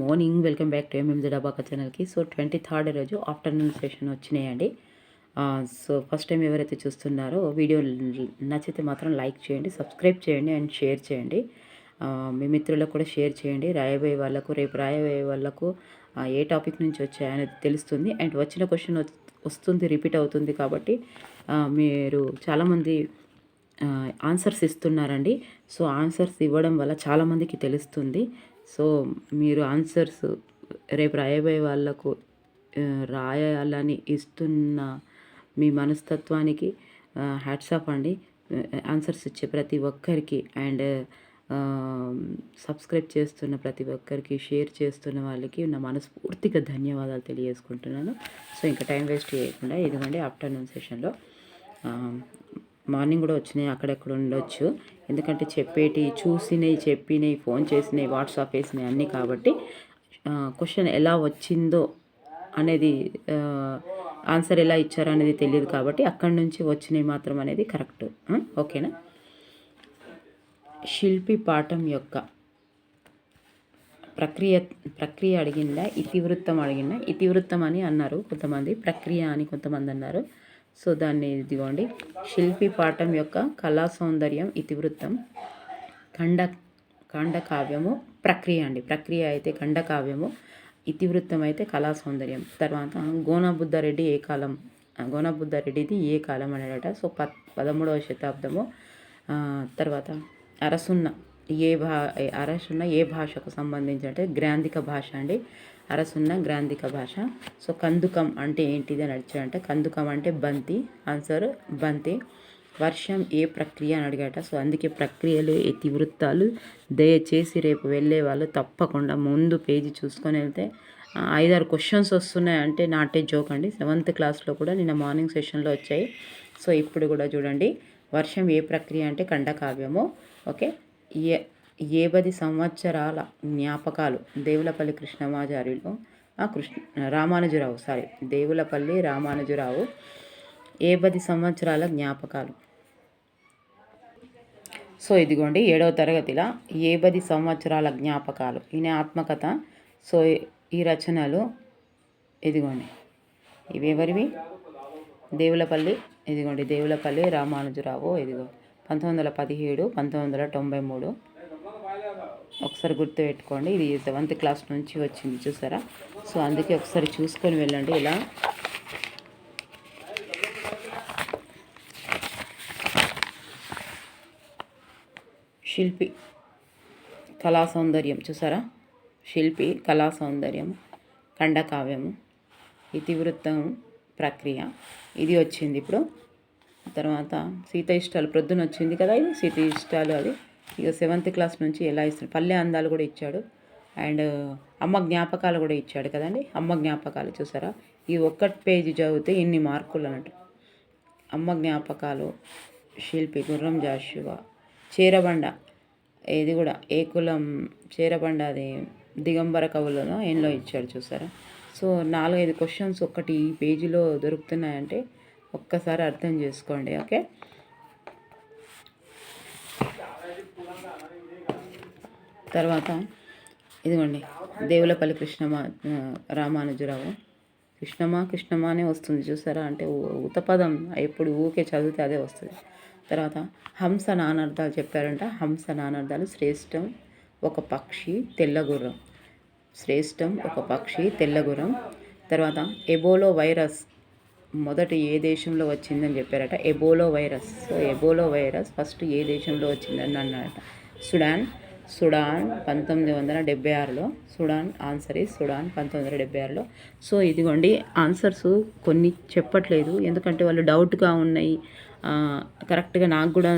Morning welcome back to MMG డబాకా ఛానల్కి. So twenty third రోజు afternoon session వచ్చినాయండి. So first time ఎవరైతే చూస్తున్నారో వీడియో నచ్చితే మాత్రం లైక్ చేయండి సబ్స్క్రైబ్ చేయండి అండ్ షేర్ చేయండి. మీ మిత్రులకు కూడా షేర్ చేయండి. రాయబోయే వాళ్ళకు రేపు రాయబోయే వాళ్ళకు ఏ టాపిక్ నుంచి వచ్చాయనేది తెలుస్తుంది. అండ్ వచ్చిన క్వశ్చన్ వస్తుంది రిపీట్ అవుతుంది కాబట్టి మీరు చాలామంది ఆన్సర్స్ ఇస్తున్నారండి. సో ఆన్సర్స్ ఇవ్వడం వల్ల చాలామందికి తెలుస్తుంది. సో మీరు ఆన్సర్స్ రేపు రాయబోయే వాళ్ళకు రాయాలని ఇస్తున్న మీ మనస్తత్వానికి హ్యాట్సాప్ అండి. ఆన్సర్స్ ఇచ్చే ప్రతి ఒక్కరికి అండ్ సబ్స్క్రైబ్ చేస్తున్న ప్రతి ఒక్కరికి షేర్ చేస్తున్న వాళ్ళకి నా మనస్ఫూర్తిగా ధన్యవాదాలు తెలియజేసుకుంటున్నాను. సో ఇంకా టైం వేస్ట్ చేయకుండా ఇదిగోండి ఆఫ్టర్నూన్ సెషన్లో మార్నింగ్ కూడా వచ్చినాయి అక్కడెక్కడ ఉండొచ్చు. ఎందుకంటే చెప్పేటి చూసినవి చెప్పినవి ఫోన్ చేసినవి వాట్సాప్ వేసినవి అన్నీ కాబట్టి క్వశ్చన్ ఎలా వచ్చిందో అనేది ఆన్సర్ ఎలా ఇచ్చారో అనేది తెలియదు కాబట్టి అక్కడి నుంచి వచ్చినవి మాత్రం అనేది కరెక్ట్. ఓకేనా? శిల్పి పాఠం యొక్క ప్రక్రియ ప్రక్రియ అడిగిందా? ఇతివృత్తం అడిగిందా? ఇతివృత్తం అని అన్నారు కొంతమంది ప్రక్రియ అని కొంతమంది అన్నారు. సో దాన్ని ఇదిగోండి. శిల్పి పాఠం యొక్క కళా సౌందర్యం ఇతివృత్తం. ఖండ ఖండకావ్యము ప్రక్రియ అండి. ప్రక్రియ అయితే ఖండకావ్యము ఇతివృత్తం అయితే కళా సౌందర్యం. తర్వాత గోనబుద్ధారెడ్డి ఏ కాలం గోనబుద్ధారెడ్డిది ఏ కాలం అనేట సో ప పదమూడవ శతాబ్దము తర్వాత అరసున్న ఏ భా అరసున్న ఏ భాషకు సంబంధించి అంటే గ్రాంధిక భాష అండి. అరసున్న గ్రాంధిక భాష. సో కందుకం అంటే ఏంటిది అని అడిచాడంటే. కందుకం అంటే బంతి. ఆన్సర్ బంతి. వర్షం ఏ ప్రక్రియ అని అడిగాట. సో అందుకే ప్రక్రియలు ఇతివృత్తాలు దయచేసి రేపు వెళ్ళే వాళ్ళు తప్పకుండా ముందు పేజీ చూసుకొని వెళ్తే ఐదారు క్వశ్చన్స్ వస్తున్నాయి అంటే నాటే జోక్ అండి. సెవెంత్ క్లాస్లో కూడా నిన్న మార్నింగ్ సెషన్లో వచ్చాయి. సో ఇప్పుడు కూడా చూడండి. వర్షం ఏ ప్రక్రియ అంటే ఖండకావ్యము ఓకే? ఏ ఏ పది సంవత్సరాల జ్ఞాపకాలు. దేవులపల్లి కృష్ణమాచార్యులు ఆ, కృష్ణ రామానుజరావు సారీ దేవులపల్లి రామానుజరావు ఏ పది సంవత్సరాల జ్ఞాపకాలు. సో ఇదిగోండి ఏడవ తరగతిలో ఏ పది సంవత్సరాల జ్ఞాపకాలు. ఈయన ఆత్మకథ సో ఈ రచనలు ఇదిగోండి ఇవి ఎవరివి? దేవులపల్లి ఇదిగోండి దేవులపల్లి రామానుజరావు ఇదిగో పంతొమ్మిది వందల పదిహేడు పంతొమ్మిది వందల తొంభై మూడు. ఒకసారి గుర్తుపెట్టుకోండి. ఇది సెవెంత్ క్లాస్ నుంచి వచ్చింది చూసారా? సో అందుకే ఒకసారి చూసుకొని వెళ్ళండి ఇలా. శిల్పి కళా సౌందర్యం చూసారా? శిల్పి కళా సౌందర్యం ఖండకావ్యము ఇతివృత్తం ప్రక్రియ. ఇది వచ్చింది ఇప్పుడు. తర్వాత సీత ఇష్టాలు ప్రొద్దున వచ్చింది కదా ఇది? సీత ఇష్టాలు అది. ఇక సెవెంత్ క్లాస్ నుంచి ఎలా ఇస్తున్నాడు పల్లె అందాలు కూడా ఇచ్చాడు. అండ్ అమ్మ జ్ఞాపకాలు కూడా ఇచ్చాడు కదండి? అమ్మ జ్ఞాపకాలు చూసారా? ఈ ఒక్కటి పేజీ చదివితే ఇన్ని మార్కులు అన్నట్టు. అమ్మ జ్ఞాపకాలు శిల్పి గుర్రం జాషువా చీరబండ ఇది కూడా ఏ కులం చీరబండ అది దిగంబర కవులలో ఎన్నో ఇచ్చాడు చూసారా? సో నాలుగైదు క్వశ్చన్స్ ఒక్కటి ఈ పేజీలో దొరుకుతున్నాయంటే ఒక్కసారి అర్థం చేసుకోండి ఓకే? తర్వాత ఇదిగోండి దేవులపల్లి కృష్ణమా రామానుజురావు రామానుజరావు. కృష్ణమా కృష్ణమా అనే వస్తుంది చూసారా? అంటే ఉతపదం ఎప్పుడు ఊకే చదివితే అదే వస్తుంది. తర్వాత హంస నానార్థాలు చెప్పారంట. హంస నానార్థాలు శ్రేష్టం ఒక పక్షి తెల్లగుర్రం. శ్రేష్టం ఒక పక్షి తెల్లగుర్రం. తర్వాత ఎబోలో వైరస్. మొదట ఏ దేశంలో వచ్చిందని చెప్పారట. Ebola virus. So Ebola virus first ఏ దేశంలో వచ్చిందని అన్నారట. సుడాన్ సుడాన్ పంతొమ్మిది వందల డెబ్బై ఆరులో. సుడాన్ ఆన్సర్ ఈ సుడాన్ పంతొమ్మిది వందల డెబ్బై ఆరులో. సో ఇదిగోండి ఆన్సర్స్ కొన్ని చెప్పట్లేదు. ఎందుకంటే వాళ్ళు డౌట్గా ఉన్నాయి. కరెక్ట్గా నాకు కూడా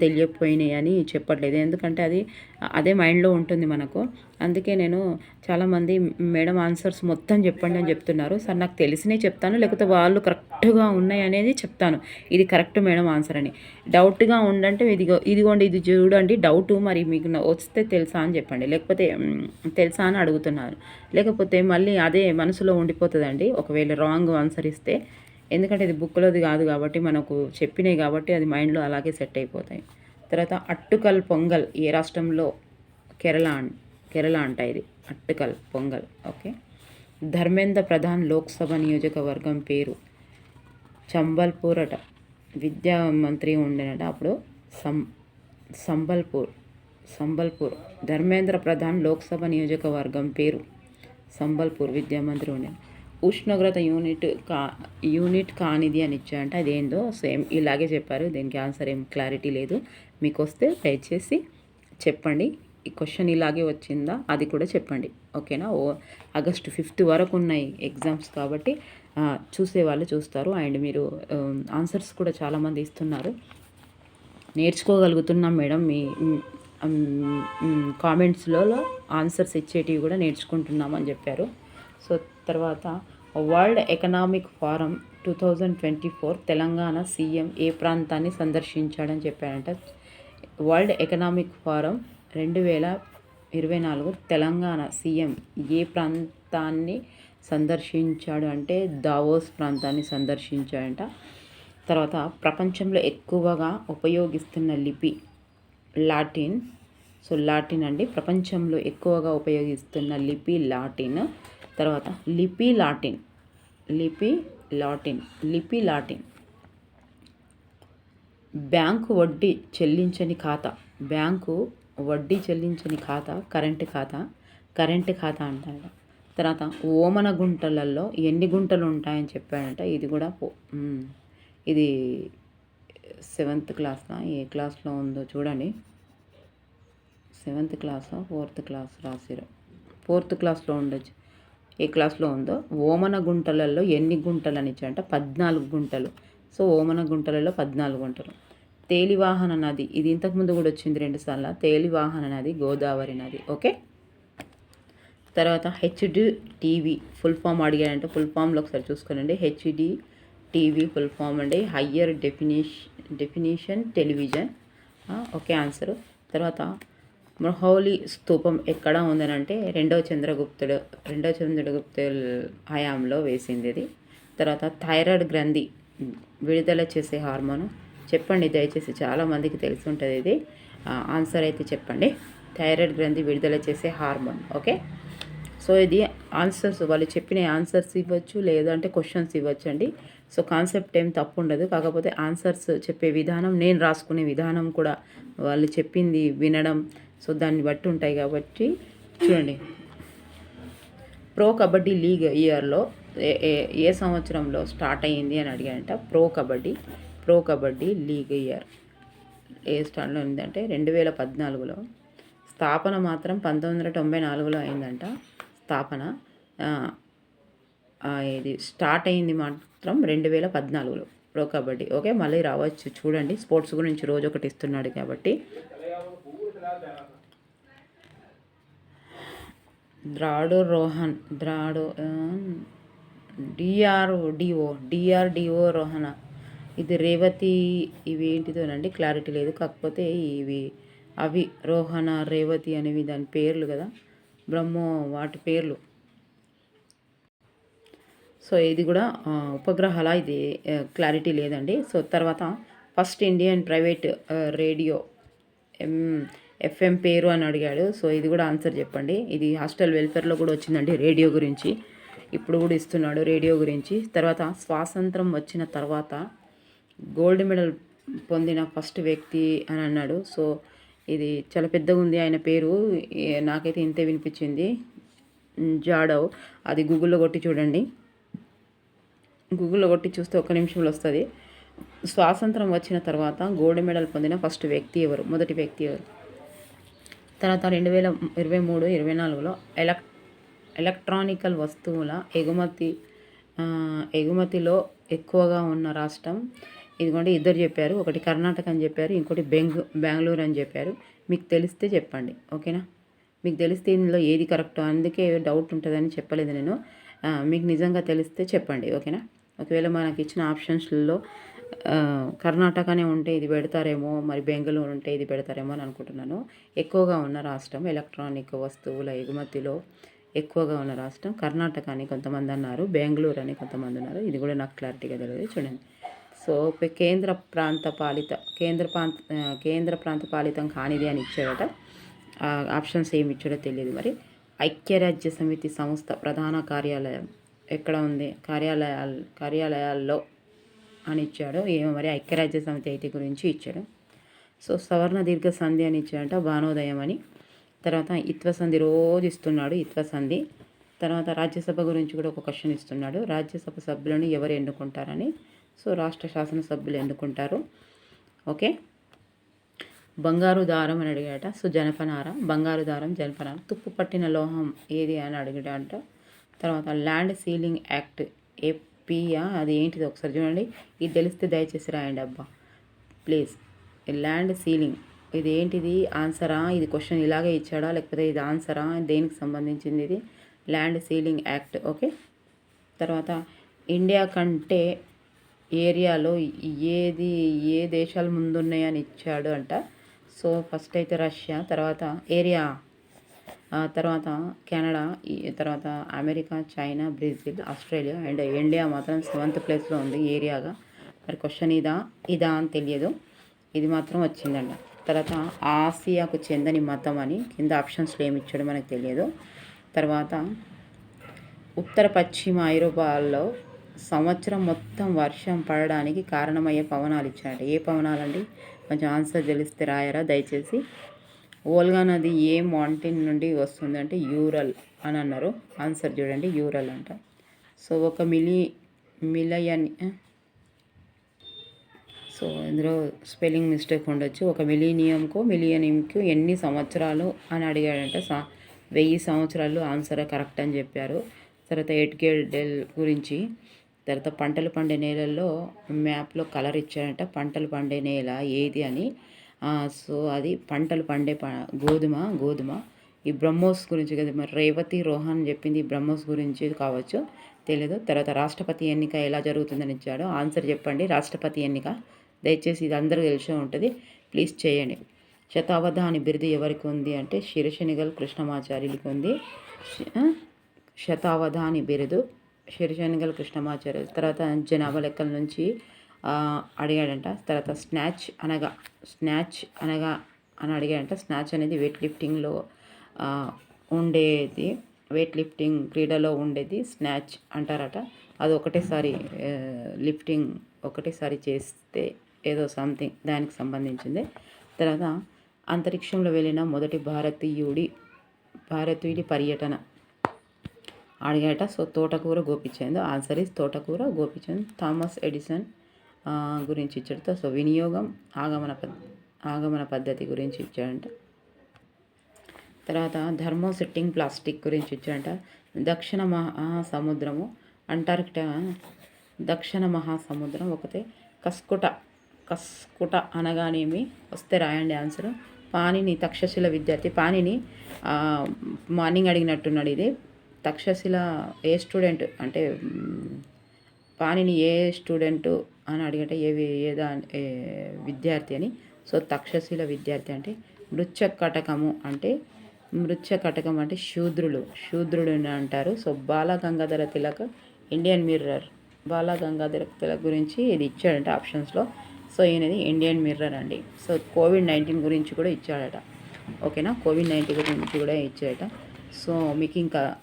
తెలియకపోయినాయి అని చెప్పట్లేదు. ఎందుకంటే అది అదే మైండ్లో ఉంటుంది మనకు. అందుకే నేను చాలామంది మేడం ఆన్సర్స్ మొత్తం చెప్పండి అని చెప్తున్నారు. సార్ నాకు తెలిసినవి చెప్తాను లేకపోతే వాళ్ళు కరెక్ట్గా ఉన్నాయి అనేది చెప్తాను. ఇది కరెక్ట్ మేడం ఆన్సర్ అని. డౌట్గా ఉండంటే ఇదిగో ఇదిగోండి ఇది చూడండి. డౌట్ మరి మీకు వస్తే తెలుసా అని చెప్పండి. లేకపోతే తెలుసా అని అడుగుతున్నారు. లేకపోతే మళ్ళీ అదే మనసులో ఉండిపోతుందండి. ఒకవేళ రాంగ్ ఆన్సర్ ఇస్తే ఎందుకంటే ఇది బుక్లోది కాదు కాబట్టి మనకు చెప్పినాయి కాబట్టి అది మైండ్లో అలాగే సెట్ అయిపోతాయి. తర్వాత అట్టుకల్ పొంగల్ ఏ రాష్ట్రంలో కేరళ కేరళ అంట ఇది. అట్టుకల్ పొంగల్ ఓకే. ధర్మేంద్ర ప్రధాన్ లోక్సభ నియోజకవర్గం పేరు చంబల్పూర్ అట విద్యా మంత్రి ఉండేనట అప్పుడు సం సంబల్పూర్ సంబల్పూర్. ధర్మేంద్ర ప్రధాన్ లోక్సభ నియోజకవర్గం పేరు సంబల్పూర్. విద్యామంత్రి ఉండే ఉష్ణోగ్రత యూనిట్ కా యూనిట్ కానిది అని ఇచ్చారంట. అదేందో సేమ్ ఇలాగే చెప్పారు. దీనికి ఆన్సర్ ఏం క్లారిటీ లేదు. మీకు వస్తే దయచేసి చెప్పండి. ఈ క్వశ్చన్ ఇలాగే వచ్చిందా? అది కూడా చెప్పండి. ఓకేనా? ఓ ఆగస్టు ఫిఫ్త్ వరకు ఉన్నాయి ఎగ్జామ్స్ కాబట్టి చూసే వాళ్ళు చూస్తారు. అండ్ మీరు ఆన్సర్స్ కూడా చాలామంది ఇస్తున్నారు. నేర్చుకోగలుగుతున్నాం మేడం. మీ కామెంట్స్లో ఆన్సర్స్ ఇచ్చేటివి కూడా నేర్చుకుంటున్నామని చెప్పారు. సో తర్వాత World Economic Forum two thousand twenty four Telangana CM ఏ ప్రాంతాన్ని సందర్శించాడని చెప్పారంట వరల్డ్ ఎకనామిక్ ఫారం రెండు వేల ఇరవై నాలుగు తెలంగాణ సీఎం ఏ ప్రాంతాన్ని సందర్శించాడు అంటే దావోస్ ప్రాంతాన్ని సందర్శించాడంట. తర్వాత ప్రపంచంలో ఎక్కువగా ఉపయోగిస్తున్న లిపి లాటిన్ సో లాటిన్ అండి. ప్రపంచంలో ఎక్కువగా ఉపయోగిస్తున్న లిపి లాటిన్. తర్వాత లిపి లాటిన్. లిపి లాటిన్. లిపి లాటిన్. బ్యాంకు వడ్డీ చెల్లించని ఖాతా. బ్యాంకు వడ్డీ చెల్లించని ఖాతా కరెంటు ఖాతా. కరెంటు ఖాతా అంటారు తర్వాత ఓమన గుంటలలో ఎన్ని గుంటలు ఉంటాయని చెప్పాడంట. ఇది కూడా పో- ఇది సెవెంత్ క్లాస్లో ఏ క్లాస్లో ఉందో చూడండి. Seventh class? ఫోర్త్ క్లాస్ రాసిరు ఫోర్త్ క్లాస్లో ఉండొచ్చు. ఏ క్లాస్లో ఉందో. ఓమన గుంటలలో ఎన్ని గుంటలు అని అంటే పద్నాలుగు గుంటలు. సో ఓమన గుంటలలో పద్నాలుగు గుంటలు. తేలివాహన నది ఇది ఇంతకుముందు కూడా వచ్చింది రెండుసార్లు తేలివాహన నది గోదావరి నది. ఓకే? తర్వాత హెచ్డి టీవీ ఫుల్ ఫామ్ అడిగారంటే ఫుల్ ఫామ్లో ఒకసారి చూసుకోనండి. హెచ్డి టీవీ ఫుల్ ఫామ్ అండి. Higher definition definition television. Okay answer. తర్వాత మృహౌలి స్తూపం ఎక్కడ ఉందని అంటే రెండవ చంద్రగుప్తుడు రెండవ చంద్రగుప్తుడు హయాంలో వేసింది ఇది. తర్వాత థైరాయిడ్ గ్రంథి విడుదల చేసే హార్మోన్ చెప్పండి దయచేసి చాలామందికి తెలిసి ఉంటుంది ఇది. ఆన్సర్ అయితే చెప్పండి. థైరాయిడ్ గ్రంథి విడుదల చేసే హార్మోన్ ఓకే? సో ఇది ఆన్సర్స్ వాళ్ళు చెప్పిన ఆన్సర్స్ ఇవ్వచ్చు లేదంటే క్వశ్చన్స్ ఇవ్వచ్చు అండి. సో కాన్సెప్ట్ ఏం తప్పు ఉండదు కాకపోతే ఆన్సర్స్ చెప్పే విధానం నేను రాసుకునే విధానం కూడా వాళ్ళు చెప్పింది వినడం సో దాన్ని బట్టి ఉంటాయి కాబట్టి చూడండి. ప్రో కబడ్డీ లీగ్ ఇయర్లో ఏ ఏ- సంవత్సరంలో స్టార్ట్ అయ్యింది అని అడిగానంట Pro Kabaddi Pro Kabaddi League year. ఏ స్టార్ట్లో ఉందంటే రెండు వేల పద్నాలుగులో. స్థాపన మాత్రం పంతొమ్మిది వందల తొంభై నాలుగులో అయిందంట. స్థాపన ఇది స్టార్ట్ అయింది మాత్రం రెండు వేల పద్నాలుగులో ప్రో కబడ్డీ. ఓకే మళ్ళీ రావచ్చు. చూడండి స్పోర్ట్స్ గురించి రోజు ఒకటి ఇస్తున్నాడు కాబట్టి ద్రాడు రోహన్ ద్రాడు డిఆర్డిఓ డిఆర్డిఓ రోహన. ఇది రేవతి ఇవి ఏంటిదోనండి క్లారిటీ లేదు. కాకపోతే ఇవి అవి రోహన రేవతి అనేవి దాని పేర్లు కదా? బ్రహ్మో వాటి పేర్లు. సో ఇది కూడా ఉపగ్రహాల? ఇది క్లారిటీ లేదండి. సో తర్వాత first Indian private radio FM పేరు అని అడిగాడు. సో ఇది కూడా ఆన్సర్ చెప్పండి. ఇది హాస్టల్ వెల్ఫేర్లో కూడా వచ్చిందండి రేడియో గురించి. ఇప్పుడు కూడా ఇస్తున్నాడు రేడియో గురించి. తర్వాత స్వాతంత్రం వచ్చిన తర్వాత గోల్డ్ మెడల్ పొందిన ఫస్ట్ వ్యక్తి అని అన్నాడు. సో ఇది చాలా పెద్దగా ఉంది ఆయన పేరు. నాకైతే ఇంతే వినిపించింది. జాడవ్. అది గూగుల్లో కొట్టి చూడండి. గూగుల్లో కొట్టి చూస్తే ఒక్క నిమిషంలో వస్తుంది. స్వాతంత్రం వచ్చిన తర్వాత గోల్డ్ మెడల్ పొందిన ఫస్ట్ వ్యక్తి ఎవరు? మొదటి వ్యక్తి ఎవరు? తర్వాత రెండు వేల ఇరవై మూడు ఇరవై నాలుగులో ఎలక్ ఎలక్ట్రానికల్ వస్తువుల ఎగుమతి ఎగుమతిలో ఎక్కువగా ఉన్న రాష్ట్రం ఇదిగోండి ఇద్దరు చెప్పారు. ఒకటి కర్ణాటక అని చెప్పారు ఇంకోటి బెంగ బెంగళూరు అని చెప్పారు. మీకు తెలిస్తే చెప్పండి ఓకేనా? మీకు తెలిస్తే ఇందులో ఏది కరెక్టో అందుకే డౌట్ ఉంటుందని చెప్పలేదు నేను. మీకు నిజంగా తెలిస్తే చెప్పండి ఓకేనా? ఒకవేళ మనకి ఇచ్చిన ఆప్షన్స్లో కర్ణాటకనే ఉంటే ఇది పెడతారేమో మరి బెంగళూరు ఉంటే ఇది పెడతారేమో అని అనుకుంటున్నాను. ఎక్కువగా ఉన్న రాష్ట్రం ఎలక్ట్రానిక్ వస్తువుల ఎగుమతిలో ఎక్కువగా ఉన్న రాష్ట్రం కర్ణాటక అని కొంతమంది అన్నారు బెంగళూరు అని కొంతమంది ఉన్నారు ఇది కూడా నాకు క్లారిటీగా తెలియదు చూడండి. సో కేంద్ర ప్రాంత పాలిత కేంద్ర ప్రాంత కేంద్ర ప్రాంత పాలితం కానిది అని ఇచ్చాడట ఆప్షన్స్ ఏమి ఇచ్చాడో తెలియదు మరి. ఐక్యరాజ్య సమితి సంస్థ ప్రధాన కార్యాలయం ఎక్కడ ఉంది? కార్యాలయాలు కార్యాలయాల్లో అని ఇచ్చాడు. ఏమో మరి ఐక్యరాజ్య సమితి అయితే గురించి ఇచ్చాడు. సో సవర్ణ దీర్ఘ సంధి అని ఇచ్చాడంట భానోదయం అని. తర్వాత ఇత్వ సంధి రోజు ఇస్తున్నాడు ఇత్వ సంధి తర్వాత రాజ్యసభ గురించి కూడా ఒక క్వశ్చన్ ఇస్తున్నాడు. రాజ్యసభ సభ్యులను ఎవరు ఎన్నుకుంటారని. సో రాష్ట్ర శాసనసభ్యులు ఎన్నుకుంటారు. ఓకే? బంగారు దారం అని అడిగాట సో జనపనార బంగారు దారం జనపనార. తుప్పు పట్టిన లోహం ఏది అని అడిగాడంట. తర్వాత ల్యాండ్ సీలింగ్ యాక్ట్ ఏ ఏపీయా అది ఏంటిది? ఒకసారి చూడండి. ఇది తెలిస్తే దయచేసి రాయండి అబ్బా. ప్లీజ్. Land ceiling. ఇది ఏంటిది? ఆన్సరా? ఇది క్వశ్చన్ ఇలాగే ఇచ్చాడా? లేకపోతే ఇది ఆన్సరా? దేనికి సంబంధించింది ఇది? Land ceiling act. ఓకే. తర్వాత ఇండియా కంటే ఏరియాలో ఏది ఏ దేశాలు ముందున్నాయని ఇచ్చాడు అంట. సో ఫస్ట్ అయితే రష్యా తర్వాత ఏరియా. తర్వాత కెనడా తర్వాత America China Brazil Australia and India మాత్రం సెవెంత్ ప్లేస్లో ఉంది ఏరియాగా. మరి క్వశ్చన్ ఇదా? ఇదా అని తెలియదు. ఇది మాత్రం వచ్చిందండి తర్వాత ఆసియాకు చెందని మతం అని కింద ఆప్షన్స్లో ఏమి ఇచ్చాడో మనకు తెలియదు. తర్వాత ఉత్తర పశ్చిమ ఐరోపాల్లో సంవత్సరం మొత్తం వర్షం పడడానికి కారణమయ్యే పవనాలు ఇచ్చాడు ఏ పవనాలండి? కొంచెం ఆన్సర్ తెలిస్తే రాయరా? దయచేసి ఓల్గా నది ఏ మౌంటైన్ నుండి వస్తుంది అంటే యూరల్ అని అన్నారు. ఆన్సర్ చూడండి యూరల్ అంట. సో ఒక మిలి మిలయన్ సో ఇందులో స్పెల్లింగ్ మిస్టేక్ ఉండొచ్చు. ఒక మిలీనియంకు మిలియనియంకు ఎన్ని సంవత్సరాలు అని అడిగాడంట సా వెయ్యి సంవత్సరాలు ఆన్సర్ కరెక్ట్ అని చెప్పారు. తర్వాత ఎడ్గేడెల్ గురించి తర్వాత పంటలు పండే నేలల్లో మ్యాప్లో కలర్ ఇచ్చాడంట. పంటలు పండే నేల ఏది అని సో అది పంటలు పండే ప గోధుమ గోధుమ. ఈ బ్రహ్మోస్ గురించి కదా మరి రేవతి రోహన్ చెప్పింది బ్రహ్మోస్ గురించి కావచ్చు తెలియదు తర్వాత రాష్ట్రపతి ఎన్నిక ఎలా జరుగుతుందని ఇచ్చాడో ఆన్సర్ చెప్పండి. రాష్ట్రపతి ఎన్నిక దయచేసి ఇది అందరూ తెలిసే ఉంటుంది. ప్లీజ్ చేయండి. శతావధాని బిరుదు ఎవరికి ఉంది అంటే శిరశనిగల్ కృష్ణమాచార్యులకి ఉంది. శతావధాని బిరుదు శిరశనిగల్ కృష్ణమాచార్య తర్వాత జనాభా లెక్కల నుంచి అడిగాడంట. తర్వాత స్నాచ్ అనగా స్నాచ్ అనగా అని అడిగాడంట. స్నాచ్ అనేది వెయిట్ లిఫ్టింగ్లో ఉండేది. వెయిట్ లిఫ్టింగ్ క్రీడలో ఉండేది. స్నాచ్ అంటారట. అది ఒకటేసారి లిఫ్టింగ్ ఒకటేసారి చేస్తే ఏదో సంథింగ్ దానికి సంబంధించింది. తర్వాత అంతరిక్షంలో వెళ్ళిన మొదటి భారతీయుడి భారతీయుడి పర్యటన అడిగాట సో తోటకూర గోపిచంద్. ఆన్సర్ ఇస్ తోటకూర గోపిచంద్. థామస్ ఎడిసన్ గురించి ఇచ్చాడు సో వినియోగం ఆగమన పద్ ఆగమన పద్ధతి గురించి ఇచ్చాడంట. తర్వాత ధర్మో సెట్టింగ్ ప్లాస్టిక్ గురించి ఇచ్చాడంట. దక్షిణ మహాసముద్రము అంటార్కిటా దక్షిణ మహాసముద్రం ఒకటే. కస్కుట కస్కుట అనగానేమి? వస్తే రాయండి ఆన్సర్. పానిని తక్షశిల విద్యార్థి పానిని మార్నింగ్ అడిగినట్టున్నాడు ఇది. తక్షశిల ఏ స్టూడెంట్ అంటే పానిని ఏ స్టూడెంట్ అని అడిగితే ఏ ఏదా విద్యార్థి అని. సో తక్షశిల విద్యార్థి అంటే మృత్య కటకము అంటే మృత్య కటకం అంటే శూద్రులు. శూద్రుడు అంటారు. So Bal Gangadhar Tilak Indian Mirror. Bal Gangadhar Tilak గురించి ఇది ఇచ్చాడంటే ఆప్షన్స్లో. సో ఈయనది ఇండియన్ మిర్రర్ అండి. సో కోవిడ్ నైన్టీన్ గురించి కూడా ఇచ్చాడట. ఓకేనా? కోవిడ్ నైన్టీన్ గురించి కూడా ఇచ్చాడట. సో మీకు ఇంకా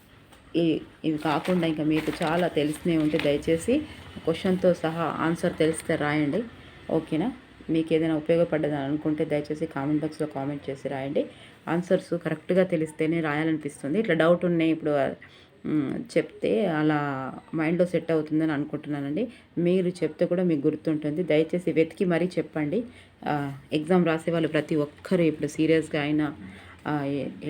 ఇవి కాకుండా ఇంకా మీకు చాలా తెలిసినవి ఉంటే దయచేసి క్వశ్చన్తో సహా ఆన్సర్ తెలిస్తే రాయండి. ఓకేనా? మీకు ఏదైనా ఉపయోగపడ్డదని అనుకుంటే దయచేసి కామెంట్ బాక్స్లో కామెంట్ చేసి రాయండి. ఆన్సర్స్ కరెక్ట్గా తెలిస్తేనే రాయాలనిపిస్తుంది. ఇట్లా డౌట్ ఉన్నాయి ఇప్పుడు చెప్తే అలా మైండ్లో సెట్ అవుతుందని అనుకుంటున్నానండి. మీరు చెప్తే కూడా మీకు గుర్తుంటుంది. దయచేసి వెతికి మరీ చెప్పండి. ఎగ్జామ్ రాసే వాళ్ళు ప్రతి ఒక్కరు ఇప్పుడు సీరియస్గా అయినా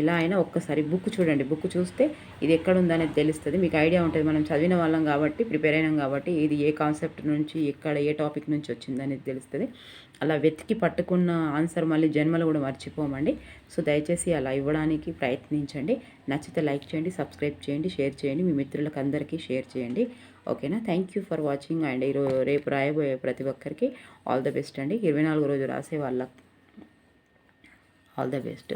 ఎలా అయినా ఒక్కసారి బుక్ చూడండి. బుక్ చూస్తే ఇది ఎక్కడ ఉందనేది తెలుస్తుంది. మీకు ఐడియా ఉంటుంది మనం చదివిన వాళ్ళం కాబట్టి ప్రిపేర్ అయినాం కాబట్టి ఇది ఏ కాన్సెప్ట్ నుంచి ఎక్కడ ఏ టాపిక్ నుంచి వచ్చిందనేది తెలుస్తుంది. అలా వెతికి పట్టుకున్న ఆన్సర్ మళ్ళీ జన్మలు కూడా మర్చిపోమండి. సో దయచేసి అలా ఇవ్వడానికి ప్రయత్నించండి. నచ్చితే లైక్ చేయండి సబ్స్క్రైబ్ చేయండి షేర్ చేయండి మీ మిత్రులకు అందరికీ షేర్ చేయండి. ఓకేనా? Thank you for watching and ఈరోజు రేపు రాయబోయే ప్రతి ఒక్కరికి ఆల్ ద బెస్ట్ అండి. ఇరవై నాలుగు రోజు రాసే వాళ్ళ all the best.